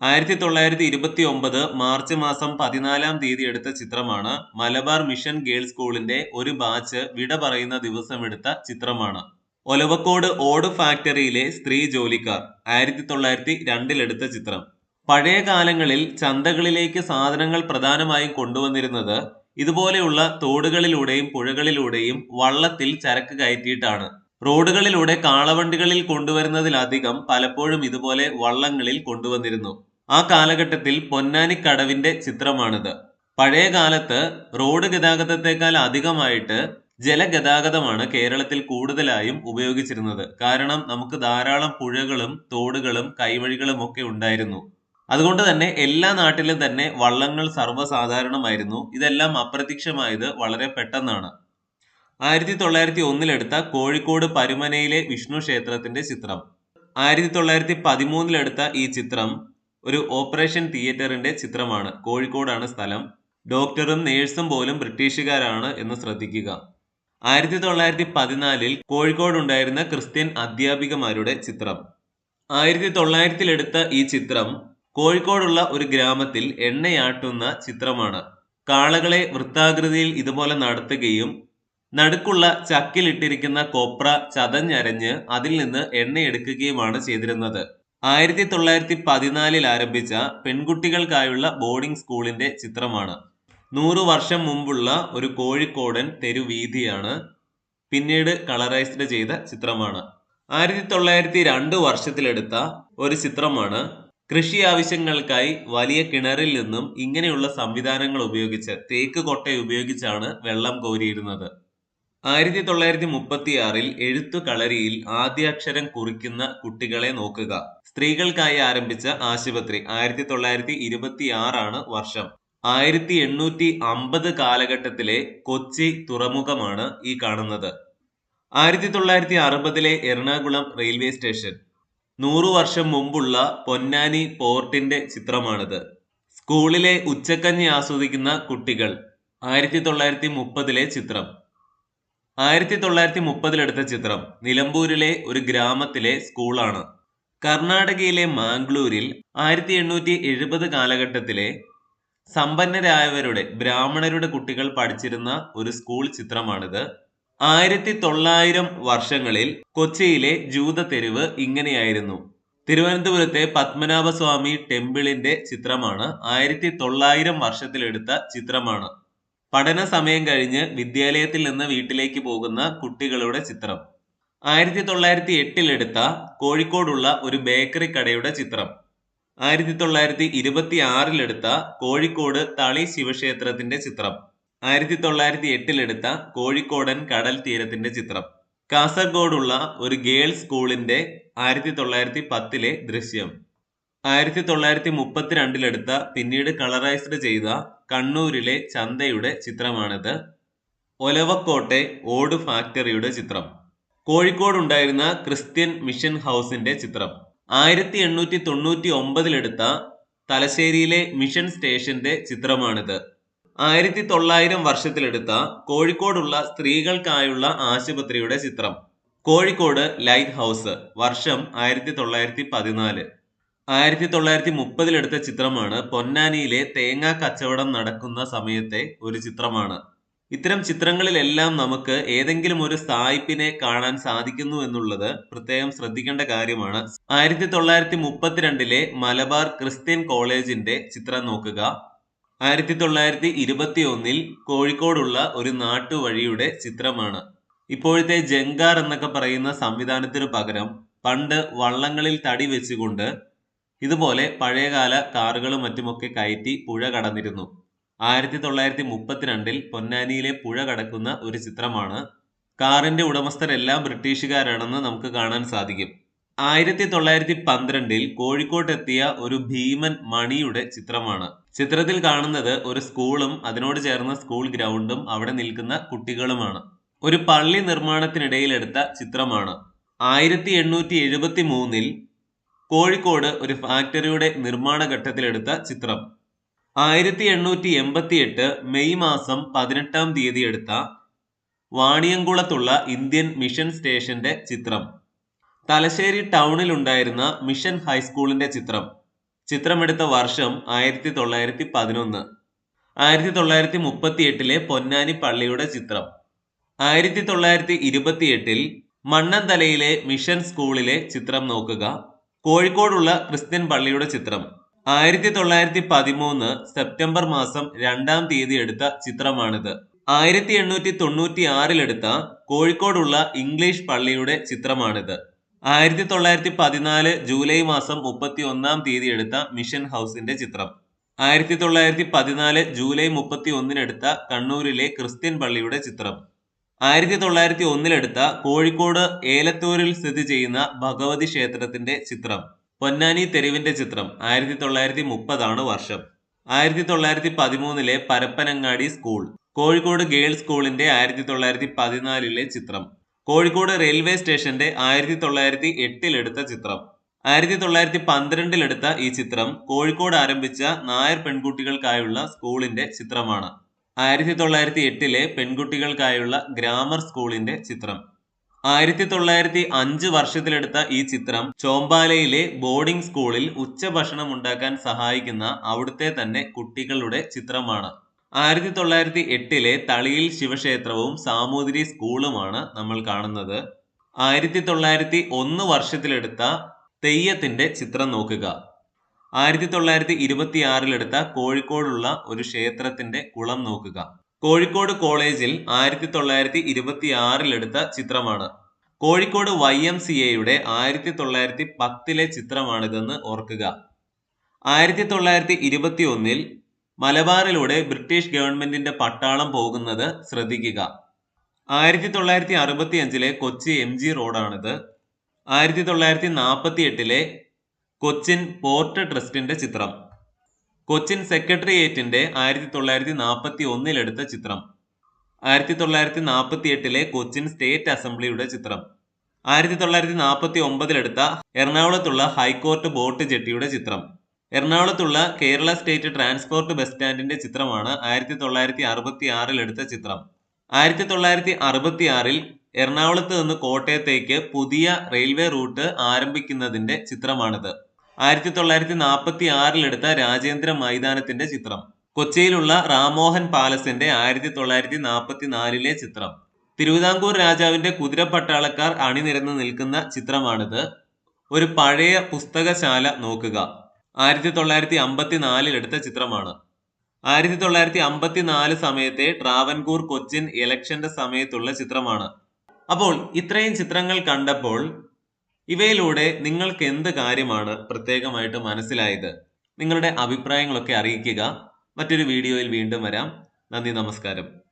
ആയിരത്തി തൊള്ളായിരത്തി ഇരുപത്തി ഒമ്പത് മാർച്ച് മാസം പതിനാലാം തീയതി എടുത്ത ചിത്രമാണ് മലബാർ മിഷൻ ഗേൾസ് സ്കൂളിന്റെ ഒരു ബാച്ച് വിട പറയുന്ന ദിവസം എടുത്ത ചിത്രമാണ്. ഒലവക്കോട് ഓട് ഫാക്ടറിയിലെ സ്ത്രീ ജോലിക്കാർ ആയിരത്തി തൊള്ളായിരത്തി രണ്ടിലെടുത്ത ചിത്രം. പഴയ കാലങ്ങളിൽ ചന്തകളിലേക്ക് സാധനങ്ങൾ പ്രധാനമായും കൊണ്ടുവന്നിരുന്നത് ഇതുപോലെയുള്ള തോടുകളിലൂടെയും പുഴകളിലൂടെയും വള്ളത്തിൽ ചരക്ക് കയറ്റിയിട്ടാണ്. റോഡുകളിലൂടെ കാളവണ്ടികളിൽ കൊണ്ടുവരുന്നതിലധികം പലപ്പോഴും ഇതുപോലെ വള്ളങ്ങളിൽ കൊണ്ടുവന്നിരുന്നു. ആ കാലഘട്ടത്തിൽ പൊന്നാനിക്കടവിന്റെ ചിത്രമാണിത്. പഴയ കാലത്ത് റോഡ് ഗതാഗതത്തെക്കാൾ അധികമായിട്ട് ജലഗതാഗതമാണ് കേരളത്തിൽ കൂടുതലായും ഉപയോഗിച്ചിരുന്നത്. കാരണം നമുക്ക് ധാരാളം പുഴകളും തോടുകളും കൈവഴികളും ഒക്കെ ഉണ്ടായിരുന്നു. അതുകൊണ്ട് തന്നെ എല്ലാ നാട്ടിലും തന്നെ വള്ളങ്ങൾ സർവസാധാരണമായിരുന്നു. ഇതെല്ലാം അപ്രത്യക്ഷമായത് വളരെ പെട്ടെന്നാണ്. ആയിരത്തി തൊള്ളായിരത്തി ഒന്നിലെടുത്ത കോഴിക്കോട് പരുമനയിലെ വിഷ്ണു ക്ഷേത്രത്തിന്റെ ചിത്രം. ആയിരത്തി തൊള്ളായിരത്തി പതിമൂന്നിലെടുത്ത ഈ ചിത്രം ഒരു ഓപ്പറേഷൻ തിയേറ്ററിന്റെ ചിത്രമാണ്. കോഴിക്കോടാണ് സ്ഥലം. ഡോക്ടറും നേഴ്സും പോലും ബ്രിട്ടീഷുകാരാണ് എന്ന് ശ്രദ്ധിക്കുക. ആയിരത്തി തൊള്ളായിരത്തി പതിനാലിൽ കോഴിക്കോടുണ്ടായിരുന്ന ക്രിസ്ത്യൻ അധ്യാപികമാരുടെ ചിത്രം. ആയിരത്തി തൊള്ളായിരത്തിലെടുത്ത ഈ ചിത്രം കോഴിക്കോടുള്ള ഒരു ഗ്രാമത്തിൽ എണ്ണയാട്ടുന്ന ചിത്രമാണ്. കാളകളെ വൃത്താകൃതിയിൽ ഇതുപോലെ നടത്തുകയും നടുക്കുള്ള ചക്കിലിട്ടിരിക്കുന്ന കൊപ്ര ചതഞ്ഞരഞ്ഞ് അതിൽ നിന്ന് എണ്ണയെടുക്കുകയുമാണ് ചെയ്തിരുന്നത്. ആയിരത്തി തൊള്ളായിരത്തി പതിനാലിൽ ആരംഭിച്ച പെൺകുട്ടികൾക്കായുള്ള ബോർഡിംഗ് സ്കൂളിന്റെ ചിത്രമാണ്. നൂറു വർഷം മുമ്പുള്ള ഒരു കോഴിക്കോടൻ തെരുവീതിയാണ് പിന്നീട് കളറൈസ്ഡ് ചെയ്ത ചിത്രമാണ്. ആയിരത്തി തൊള്ളായിരത്തി രണ്ട് വർഷത്തിലെടുത്ത ഒരു ചിത്രമാണ് കൃഷി ആവശ്യങ്ങൾക്കായി വലിയ കിണറിൽ നിന്നും ഇങ്ങനെയുള്ള സംവിധാനങ്ങൾ ഉപയോഗിച്ച് തേക്ക് കൊട്ട ഉപയോഗിച്ചാണ് വെള്ളം കോരിയിരുന്നത്. ആയിരത്തി തൊള്ളായിരത്തി മുപ്പത്തി ആറിൽ എഴുത്തു കളരിയിൽ ആദ്യാക്ഷരം കുറിക്കുന്ന കുട്ടികളെ നോക്കുക. സ്ത്രീകൾക്കായി ആരംഭിച്ച ആശുപത്രി ആയിരത്തി തൊള്ളായിരത്തി ഇരുപത്തി ആറാണ് വർഷം. ആയിരത്തി എണ്ണൂറ്റി അമ്പത് കാലഘട്ടത്തിലെ കൊച്ചി തുറമുഖമാണ് ഈ കാണുന്നത്. ആയിരത്തി തൊള്ളായിരത്തി അറുപതിലെ എറണാകുളം റെയിൽവേ സ്റ്റേഷൻ. നൂറു വർഷം മുമ്പുള്ള പൊന്നാനി പോർട്ടിന്റെ ചിത്രമാണിത്. സ്കൂളിലെ ഉച്ചക്കഞ്ഞി ആസ്വദിക്കുന്ന കുട്ടികൾ. ആയിരത്തി തൊള്ളായിരത്തി മുപ്പതിലെ ചിത്രം. ആയിരത്തി തൊള്ളായിരത്തി മുപ്പതിലെടുത്ത ചിത്രം നിലമ്പൂരിലെ ഒരു ഗ്രാമത്തിലെ സ്കൂളാണ്. കർണാടകയിലെ മാംഗ്ലൂരിൽ ആയിരത്തി എണ്ണൂറ്റി എഴുപത് കാലഘട്ടത്തിലെ സമ്പന്നരായവരുടെ ബ്രാഹ്മണരുടെ കുട്ടികൾ പഠിച്ചിരുന്ന ഒരു സ്കൂൾ ചിത്രമാണിത്. ആയിരത്തി തൊള്ളായിരം വർഷങ്ങളിൽ കൊച്ചിയിലെ ജൂത തെരുവ് ഇങ്ങനെയായിരുന്നു. തിരുവനന്തപുരത്തെ പത്മനാഭസ്വാമി ടെമ്പിളിന്റെ ചിത്രമാണ് ആയിരത്തി തൊള്ളായിരം വർഷത്തിലെടുത്ത ചിത്രമാണ്. പഠന സമയം കഴിഞ്ഞ് വിദ്യാലയത്തിൽ നിന്ന് വീട്ടിലേക്ക് പോകുന്ന കുട്ടികളുടെ ചിത്രം. ആയിരത്തി തൊള്ളായിരത്തി എട്ടിലെടുത്ത കോഴിക്കോടുള്ള ഒരു ബേക്കറി കടയുടെ ചിത്രം. ആയിരത്തി തൊള്ളായിരത്തി ഇരുപത്തി ആറിലെടുത്ത കോഴിക്കോട് തളി ശിവക്ഷേത്രത്തിന്റെ ചിത്രം. ആയിരത്തി തൊള്ളായിരത്തി എട്ടിലെടുത്ത കോഴിക്കോടൻ കടൽ തീരത്തിന്റെ ചിത്രം. കാസർഗോഡുള്ള ഒരു ഗേൾസ് സ്കൂളിന്റെ ആയിരത്തി തൊള്ളായിരത്തി പത്തിലെ ദൃശ്യം. ആയിരത്തി തൊള്ളായിരത്തി മുപ്പത്തിരണ്ടിലെടുത്ത പിന്നീട് കളറൈസ്ഡ് ചെയ്ത കണ്ണൂരിലെ ചന്തയുടെ ചിത്രമാണിത്. ഒലവക്കോട്ടെ ഓട് ഫാക്ടറിയുടെ ചിത്രം. കോഴിക്കോട് ഉണ്ടായിരുന്ന ക്രിസ്ത്യൻ മിഷൻ ഹൗസിന്റെ ചിത്രം. ആയിരത്തി എണ്ണൂറ്റി തൊണ്ണൂറ്റി ഒമ്പതിലെടുത്ത തലശ്ശേരിയിലെ മിഷൻ സ്റ്റേഷന്റെ ചിത്രമാണിത്. ആയിരത്തി തൊള്ളായിരം വർഷത്തിലെടുത്ത കോഴിക്കോടുള്ള സ്ത്രീകൾക്കായുള്ള ആശുപത്രിയുടെ ചിത്രം. കോഴിക്കോട് ലൈറ്റ് ഹൗസ് വർഷം ആയിരത്തി തൊള്ളായിരത്തി പതിനാല് ആയിരത്തി തൊള്ളായിരത്തി മുപ്പതിലെടുത്ത ചിത്രമാണ് പൊന്നാനിയിലെ തേങ്ങാ കച്ചവടം നടക്കുന്ന സമയത്തെ ഒരു ചിത്രമാണ്. ഇത്തരം ചിത്രങ്ങളിലെല്ലാം നമുക്ക് ഏതെങ്കിലും ഒരു സായിപ്പിനെ കാണാൻ സാധിക്കുന്നു എന്നുള്ളത് പ്രത്യേകം ശ്രദ്ധിക്കേണ്ട കാര്യമാണ്. ആയിരത്തി തൊള്ളായിരത്തി മുപ്പത്തിരണ്ടിലെ മലബാർ ക്രിസ്ത്യൻ കോളേജിന്റെ ചിത്രം നോക്കുക. ആയിരത്തി തൊള്ളായിരത്തി ഇരുപത്തി ഒന്നിൽ കോഴിക്കോടുള്ള ഒരു നാട്ടുവഴിയുടെ ചിത്രമാണ്. ഇപ്പോഴത്തെ ജങ്കാർ എന്നൊക്കെ പറയുന്ന സംവിധാനത്തിന് പകരം പണ്ട് വള്ളങ്ങളിൽ തടി വെച്ചുകൊണ്ട് ഇതുപോലെ പഴയകാല കാറുകളും മറ്റുമൊക്കെ കയറ്റി പുഴ കടന്നിരുന്നു. ആയിരത്തി തൊള്ളായിരത്തി മുപ്പത്തിരണ്ടിൽ പൊന്നാനിയിലെ പുഴ കടക്കുന്ന ഒരു ചിത്രമാണ്. കാറിന്റെ ഉടമസ്ഥരെല്ലാം ബ്രിട്ടീഷുകാരാണെന്ന് നമുക്ക് കാണാൻ സാധിക്കും. ആയിരത്തി തൊള്ളായിരത്തി പന്ത്രണ്ടിൽ കോഴിക്കോട്ടെത്തിയ ഒരു ഭീമൻ മണിയുടെ ചിത്രമാണ്. ചിത്രത്തിൽ കാണുന്നത് ഒരു സ്കൂളും അതിനോട് ചേർന്ന സ്കൂൾ ഗ്രൗണ്ടും അവിടെ നിൽക്കുന്ന കുട്ടികളുമാണ്. ഒരു പള്ളി നിർമ്മാണത്തിനിടയിലെടുത്ത ചിത്രമാണ്. ആയിരത്തി എണ്ണൂറ്റി എഴുപത്തി മൂന്നിൽ കോഴിക്കോട് ഒരു ഫാക്ടറിയുടെ നിർമ്മാണ ഘട്ടത്തിലെടുത്ത ചിത്രം. ആയിരത്തി എണ്ണൂറ്റി എൺപത്തി എട്ട് മെയ് മാസം പതിനെട്ടാം തീയതി എടുത്ത വാണിയംകുളത്തുള്ള ഇന്ത്യൻ മിഷൻ സ്റ്റേഷന്റെ ചിത്രം. തലശ്ശേരി ടൗണിലുണ്ടായിരുന്ന മിഷൻ ഹൈസ്കൂളിന്റെ ചിത്രം. ചിത്രമെടുത്ത വർഷം ആയിരത്തി തൊള്ളായിരത്തി പതിനൊന്ന് ആയിരത്തി തൊള്ളായിരത്തി മുപ്പത്തി എട്ടിലെ പൊന്നാനി പള്ളിയുടെ ചിത്രം. ആയിരത്തി തൊള്ളായിരത്തി ഇരുപത്തിയെട്ടിൽ മണ്ണന്തലയിലെ മിഷൻ സ്കൂളിലെ ചിത്രം നോക്കുക. കോഴിക്കോടുള്ള ക്രിസ്ത്യൻ പള്ളിയുടെ ചിത്രം. ആയിരത്തി തൊള്ളായിരത്തി പതിമൂന്ന് സെപ്റ്റംബർ മാസം രണ്ടാം തീയതി എടുത്ത ചിത്രമാണിത്. ആയിരത്തി എണ്ണൂറ്റി തൊണ്ണൂറ്റി ആറിലെടുത്ത കോഴിക്കോടുള്ള ഇംഗ്ലീഷ് പള്ളിയുടെ ചിത്രമാണിത്. ആയിരത്തി തൊള്ളായിരത്തി പതിനാല് ജൂലൈ മാസം മുപ്പത്തി ഒന്നാം തീയതി എടുത്ത മിഷൻ ഹൗസിന്റെ ചിത്രം. ആയിരത്തി തൊള്ളായിരത്തി പതിനാല് ജൂലൈ മുപ്പത്തി ഒന്നിനെടുത്ത കണ്ണൂരിലെ ക്രിസ്ത്യൻ പള്ളിയുടെ ചിത്രം. ആയിരത്തി തൊള്ളായിരത്തി ഒന്നിലെടുത്ത കോഴിക്കോട് ഏലത്തൂരിൽ സ്ഥിതി ചെയ്യുന്ന ഭഗവതി ക്ഷേത്രത്തിന്റെ ചിത്രം. പൊന്നാനി തെരുവിന്റെ ചിത്രം. ആയിരത്തി തൊള്ളായിരത്തി മുപ്പതാണ് വർഷം. ആയിരത്തി തൊള്ളായിരത്തി പതിമൂന്നിലെ പരപ്പനങ്ങാടി സ്കൂൾ. കോഴിക്കോട് ഗേൾസ് സ്കൂളിന്റെ ആയിരത്തി തൊള്ളായിരത്തി പതിനാലിലെ ചിത്രം. കോഴിക്കോട് റെയിൽവേ സ്റ്റേഷന്റെ ആയിരത്തി തൊള്ളായിരത്തി എട്ടിലെടുത്ത ചിത്രം. ആയിരത്തി തൊള്ളായിരത്തി പന്ത്രണ്ടിലെടുത്ത ഈ ചിത്രം കോഴിക്കോട് ആരംഭിച്ച നായർ പെൺകുട്ടികൾക്കായുള്ള സ്കൂളിന്റെ ചിത്രമാണ്. ആയിരത്തി തൊള്ളായിരത്തി എട്ടിലെ പെൺകുട്ടികൾക്കായുള്ള ഗ്രാമർ സ്കൂളിന്റെ ചിത്രം. ആയിരത്തി തൊള്ളായിരത്തി അഞ്ച് വർഷത്തിലെടുത്ത ഈ ചിത്രം ചോമ്പാലയിലെ ബോർഡിംഗ് സ്കൂളിൽ ഉച്ചഭക്ഷണം ഉണ്ടാക്കാൻ സഹായിക്കുന്ന അവിടുത്തെ തന്നെ കുട്ടികളുടെ ചിത്രമാണ്. ആയിരത്തി തൊള്ളായിരത്തി എട്ടിലെ തളിയിൽ ശിവക്ഷേത്രവും സാമൂതിരി സ്കൂളുമാണ് നമ്മൾ കാണുന്നത്. ആയിരത്തി തൊള്ളായിരത്തി ഒന്ന് വർഷത്തിലെടുത്ത തെയ്യത്തിന്റെ ചിത്രം നോക്കുക. ആയിരത്തി തൊള്ളായിരത്തി ഇരുപത്തി ആറിലെടുത്ത കോഴിക്കോടുള്ള ഒരു ക്ഷേത്രത്തിന്റെ കുളം നോക്കുക. കോഴിക്കോട് കോളേജിൽ ആയിരത്തി തൊള്ളായിരത്തി ഇരുപത്തി ആറിലെടുത്ത ചിത്രമാണ്. കോഴിക്കോട് വൈ എം സി എയുടെ ആയിരത്തി തൊള്ളായിരത്തി പത്തിലെ ചിത്രമാണിതെന്ന് ഓർക്കുക. ആയിരത്തി തൊള്ളായിരത്തി ഇരുപത്തി ഒന്നിൽ മലബാറിലൂടെ ബ്രിട്ടീഷ് ഗവൺമെന്റിന്റെ പട്ടാളം പോകുന്നത് ശ്രദ്ധിക്കുക. ആയിരത്തി തൊള്ളായിരത്തി അറുപത്തി അഞ്ചിലെ കൊച്ചി എം ജി റോഡാണിത്. ആയിരത്തി തൊള്ളായിരത്തി നാൽപ്പത്തി എട്ടിലെ കൊച്ചിൻ പോർട്ട് ട്രസ്റ്റിന്റെ ചിത്രം. കൊച്ചിൻ സെക്രട്ടേറിയറ്റിന്റെ ആയിരത്തി തൊള്ളായിരത്തി നാൽപ്പത്തി ഒന്നിലെടുത്ത ചിത്രം. ആയിരത്തി തൊള്ളായിരത്തി നാൽപ്പത്തി എട്ടിലെ കൊച്ചിൻ സ്റ്റേറ്റ് അസംബ്ലിയുടെ ചിത്രം. ആയിരത്തി തൊള്ളായിരത്തി നാൽപ്പത്തി ഒമ്പതിലെടുത്ത എറണാകുളത്തുള്ള ഹൈക്കോർട്ട് ബോട്ട് ജെട്ടിയുടെ ചിത്രം. എറണാകുളത്തുള്ള കേരള സ്റ്റേറ്റ് ട്രാൻസ്പോർട്ട് ബസ് സ്റ്റാൻഡിന്റെ ചിത്രമാണ് ആയിരത്തി തൊള്ളായിരത്തി അറുപത്തി ആറിലെടുത്ത ചിത്രം. ആയിരത്തി തൊള്ളായിരത്തി അറുപത്തി ആറിൽ എറണാകുളത്ത് നിന്ന് കോട്ടയത്തേക്ക് പുതിയ റെയിൽവേ റൂട്ട് ആരംഭിക്കുന്നതിന്റെ ചിത്രമാണിത്. ആയിരത്തി തൊള്ളായിരത്തി നാൽപ്പത്തി ആറിലെടുത്ത രാജേന്ദ്ര മൈതാനത്തിന്റെ ചിത്രം. കൊച്ചിയിലുള്ള റാമോഹൻ പാലസിന്റെ ആയിരത്തി തൊള്ളായിരത്തി നാൽപ്പത്തി നാലിലെ ചിത്രം. തിരുവിതാംകൂർ രാജാവിന്റെ കുതിരപ്പട്ടാളക്കാർ അണിനിരന്ന് നിൽക്കുന്ന ചിത്രമാണിത്. ഒരു പഴയ പുസ്തകശാല നോക്കുക. ആയിരത്തി തൊള്ളായിരത്തി അമ്പത്തി നാലിലെടുത്ത ചിത്രമാണ്. ആയിരത്തി തൊള്ളായിരത്തി അമ്പത്തി നാല് സമയത്തെ ട്രാവൻകൂർ കൊച്ചിൻ ഇലക്ഷന്റെ സമയത്തുള്ള ചിത്രമാണ്. അപ്പോൾ ഇത്രയും ചിത്രങ്ങൾ കണ്ടപ്പോൾ ഇവയിലൂടെ നിങ്ങൾക്ക് എന്ത് കാര്യമാണ് പ്രത്യേകമായിട്ട് മനസ്സിലായത്? നിങ്ങളുടെ അഭിപ്രായങ്ങളൊക്കെ അറിയിക്കുക. മറ്റൊരു വീഡിയോയിൽ വീണ്ടും വരാം. നന്ദി നമസ്കാരം.